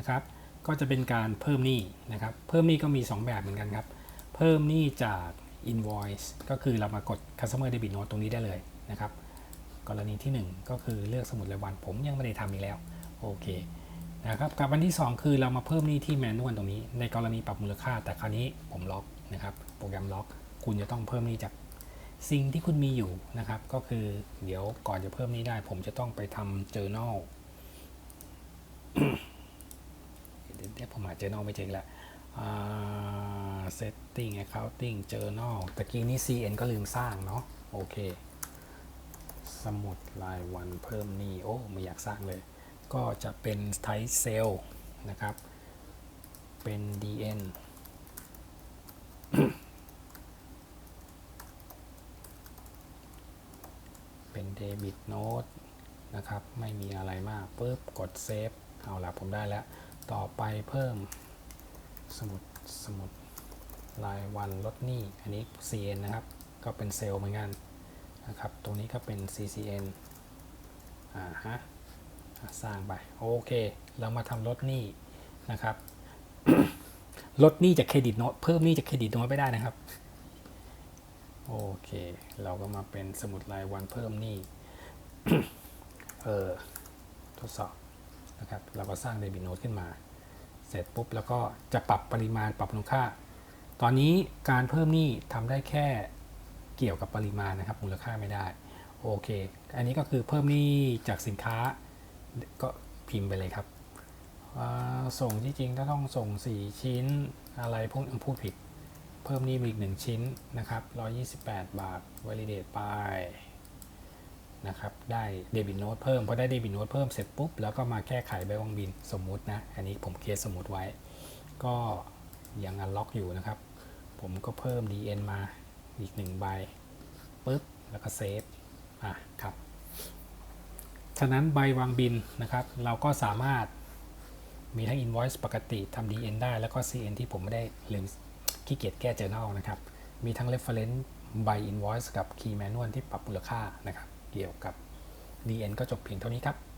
นะครับ ก็จะเป็นการเพิ่มหนี้นะครับ เพิ่มหนี้ก็มี 2 แบบเหมือนกันครับ เพิ่มหนี้จาก invoice ก็คือเรามากด customer debit note ตรงนี้ได้เลยนะครับ กรณีที่ 1 ก็คือเลือกสมุดรายวันผมยังไม่ได้ทำอีกแล้ว โอเคนะครับกับวันที่ 2 คือเรามาเพิ่มหนี้ที่แมนนวลตรงนี้ ในกรณีปรับมูลค่า แต่คราวนี้ผมล็อกนะครับ โปรแกรมล็อก คุณจะต้องเพิ่มหนี้จากสิ่งที่คุณมีอยู่นะครับ ก็คือเดี๋ยวก่อนจะเพิ่มหนี้ได้ ผมจะต้องไปทำ journal เดี๋ยผมหา journal ไม่เจอแล้ว setting accounting journal ตะกี้นี้ cn ก็ลืมสร้างเนาะโอเค สมุดรายวันเพิ่มนี้โอ้ไม่อยากสร้างเลย ก็จะเป็นไทเซลนะครับ เป็น dn เป็นเดบิตโน e นะครับ ไม่มีอะไรมากปุ๊บ กดเซฟ เอาละผมได้แล้ว ต่อไปเพิ่มสมุดสมุดรายวันลดหนี้อันนี้ cn นะครับ ก็เป็นเซลล์เหมือนกันนะครับ ตรงนี้ก็เป็น ccn อ่าฮะสร้างไปโอเค เรามาทำลดหนี้นะครับ ลดหนี้จากเครดิตโน้ตเพิ่มหนี้จากเครดิตโน้ตไม่ได้นะครับ โอเค เราก็มาเป็นสมุดรายวันเพิ่มหนี้เออทดสอบ นะครับเราก็สร้างเดบิตโน้ตขึ้นมา เสร็จปุ๊บแล้วก็จะปรับปริมาณปรับมูลค่า ตอนนี้การเพิ่มหนี้ทำได้แค่เกี่ยวกับปริมาณนะครับมูลค่าไม่ได้โอเค อันนี้ก็คือเพิ่มหนี้จากสินค้าก็พิมพ์ไปเลยครับ ส่งที่จริงถ้าต้องส่ง 4 ชิ้นอะไรพวกพูดผิด เพิ่มหนี้อีก 1 ชิ้นนะครับ 128 บาท validate ไป นะครับได้เดบิตโน t เพิ่มพอได้เดบิตโน t เพิ่มเสร็จปุ๊บแล้วก็มาแก้ไขใบวางบินสมมุตินะอันนี้ผมเคสสมมุติไว้ ก็ยังอันล็อกอยู่นะครับ ผมก็เพิ่ม DN มาอีก1ใบปุ๊บแล้วก็เซฟอะครับฉะนั้นใบวางบินนะครับ เราก็สามารถมีทั้ง invoice ปกติทำ DN ได้แล้วก็ CN ที่ผมไม่ได้ลืมขี้เกียจแก้ journal นะครับ มีทั้ง reference ใบ invoice กับ key manual ที่ปรับมูลค่านะครับ เกี่ยวกับ DN ก็จบเพียงเท่านี้ครับ